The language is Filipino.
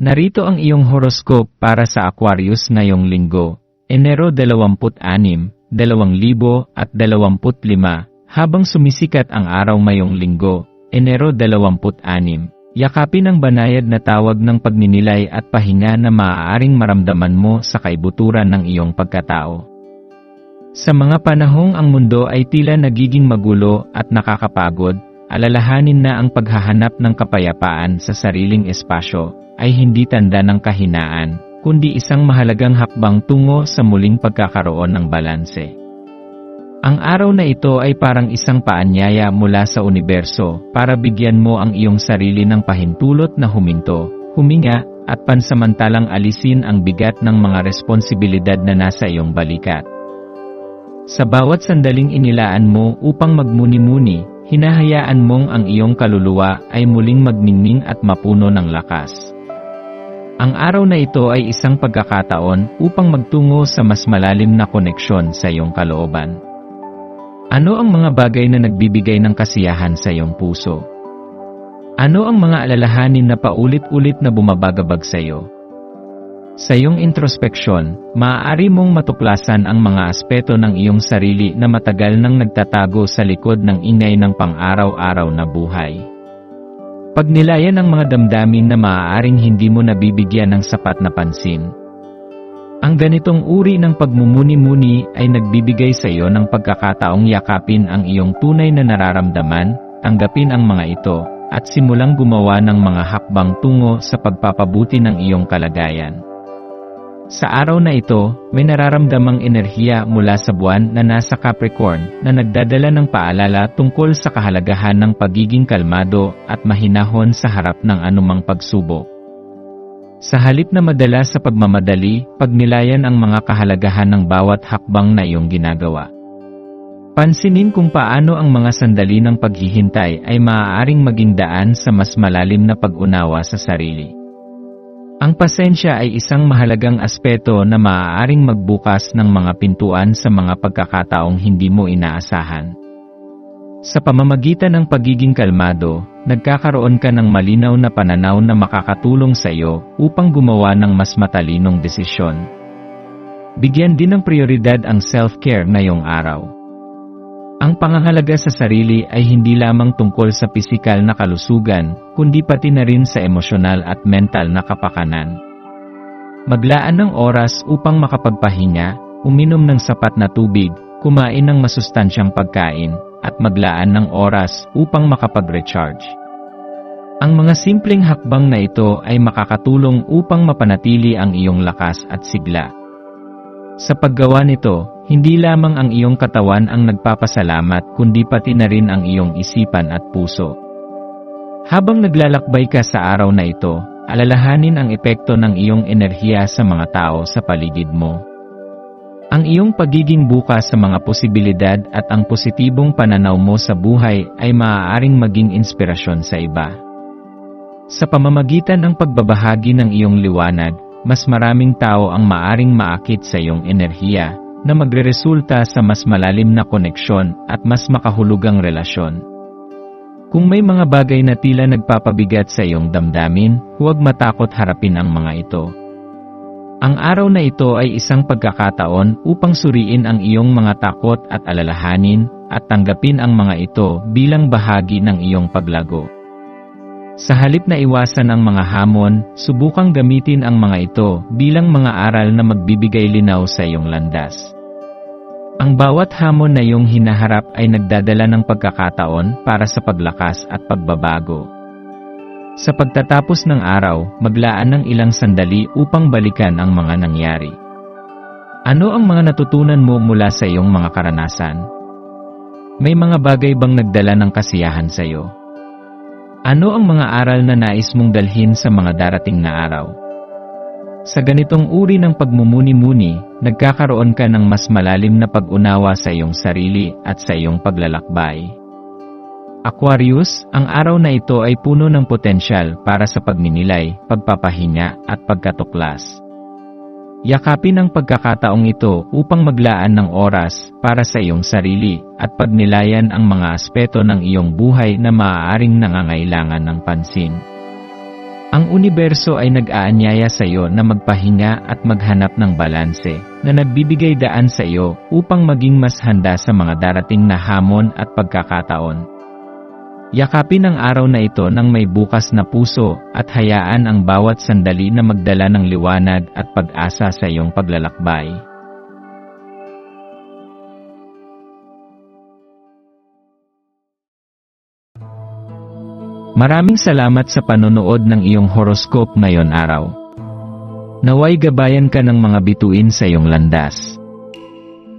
Narito ang iyong horoscope para sa Aquarius ngayong linggo, Enero 26, 2025, habang sumisikat ang araw ngayong linggo, Enero 26. Yakapin ang banayad na tawag ng pagninilay at pahinga na maaaring maramdaman mo sa kaibuturan ng iyong pagkatao. Sa mga panahong ang mundo ay tila nagiging magulo at nakakapagod, alalahanin na ang paghahanap ng kapayapaan sa sariling espasyo ay hindi tanda ng kahinaan, kundi isang mahalagang hakbang tungo sa muling pagkakaroon ng balanse. Ang araw na ito ay parang isang paanyaya mula sa universo para bigyan mo ang iyong sarili ng pahintulot na huminto, huminga, at pansamantalang alisin ang bigat ng mga responsibilidad na nasa iyong balikat. Sa bawat sandaling inilaan mo upang magmuni-muni, hinahayaan mong ang iyong kaluluwa ay muling magningning at mapuno ng lakas. Ang araw na ito ay isang pagkakataon upang magtungo sa mas malalim na koneksyon sa iyong kalooban. Ano ang mga bagay na nagbibigay ng kasiyahan sa iyong puso? Ano ang mga alalahanin na paulit-ulit na bumabagabag sa iyo? Sa iyong introspeksyon, maaari mong matuklasan ang mga aspeto ng iyong sarili na matagal nang nagtatago sa likod ng ingay ng pang-araw-araw na buhay. Pagnilayan ang mga damdamin na maaaring hindi mo nabibigyan ng sapat na pansin. Ang ganitong uri ng pagmumuni-muni ay nagbibigay sa iyo ng pagkakataong yakapin ang iyong tunay na nararamdaman, tanggapin ang mga ito, at simulang gumawa ng mga hakbang tungo sa pagpapabuti ng iyong kalagayan. Sa araw na ito, may nararamdamang enerhiya mula sa buwan na nasa Capricorn na nagdadala ng paalala tungkol sa kahalagahan ng pagiging kalmado at mahinahon sa harap ng anumang pagsubok. Sa halip na madala sa pagmamadali, pagnilayan ang mga kahalagahan ng bawat hakbang na iyong ginagawa. Pansinin kung paano ang mga sandali ng paghihintay ay maaaring maging daan sa mas malalim na pag-unawa sa sarili. Ang pasensya ay isang mahalagang aspeto na maaaring magbukas ng mga pintuan sa mga pagkakataong hindi mo inaasahan. Sa pamamagitan ng pagiging kalmado, nagkakaroon ka ng malinaw na pananaw na makakatulong sa iyo upang gumawa ng mas matalinong desisyon. Bigyan din ng prioridad ang self-care ngayong araw. Ang pangangalaga sa sarili ay hindi lamang tungkol sa pisikal na kalusugan, kundi pati na rin sa emosyonal at mental na kapakanan. Maglaan ng oras upang makapagpahinga, uminom ng sapat na tubig, kumain ng masustansyang pagkain, at maglaan ng oras upang makapag-recharge. Ang mga simpleng hakbang na ito ay makakatulong upang mapanatili ang iyong lakas at sigla. Sa paggawa nito, hindi lamang ang iyong katawan ang nagpapasalamat kundi pati na rin ang iyong isipan at puso. Habang naglalakbay ka sa araw na ito, alalahanin ang epekto ng iyong enerhiya sa mga tao sa paligid mo. Ang iyong pagiging bukas sa mga posibilidad at ang positibong pananaw mo sa buhay ay maaaring maging inspirasyon sa iba. Sa pamamagitan ng pagbabahagi ng iyong liwanag, mas maraming tao ang maaring maakit sa iyong enerhiya na magreresulta sa mas malalim na koneksyon at mas makahulugang relasyon. Kung may mga bagay na tila nagpapabigat sa iyong damdamin, huwag matakot harapin ang mga ito. Ang araw na ito ay isang pagkakataon upang suriin ang iyong mga takot at alalahanin at tanggapin ang mga ito bilang bahagi ng iyong paglago. Sa halip na iwasan ang mga hamon, subukang gamitin ang mga ito bilang mga aral na magbibigay linaw sa iyong landas. Ang bawat hamon na iyong hinaharap ay nagdadala ng pagkakataon para sa paglakas at pagbabago. Sa pagtatapos ng araw, maglaan ng ilang sandali upang balikan ang mga nangyari. Ano ang mga natutunan mo mula sa iyong mga karanasan? May mga bagay bang nagdala ng kasiyahan sa iyo? Ano ang mga aral na nais mong dalhin sa mga darating na araw? Sa ganitong uri ng pagmumuni-muni, nagkakaroon ka ng mas malalim na pag-unawa sa iyong sarili at sa iyong paglalakbay. Aquarius, ang araw na ito ay puno ng potensyal para sa pagninilay, pagpapahinga at pagkatuklas. Yakapin ang pagkakataong ito upang maglaan ng oras para sa iyong sarili at pagnilayan ang mga aspeto ng iyong buhay na maaaring nangangailangan ng pansin. Ang universo ay nag-aanyaya sa iyo na magpahinga at maghanap ng balanse na nagbibigay daan sa iyo upang maging mas handa sa mga darating na hamon at pagkakataon. Yakapin ang araw na ito ng may bukas na puso at hayaan ang bawat sandali na magdala ng liwanag at pag-asa sa iyong paglalakbay. Maraming salamat sa panonood ng iyong horoscope ngayon araw. Naway gabayan ka ng mga bituin sa iyong landas.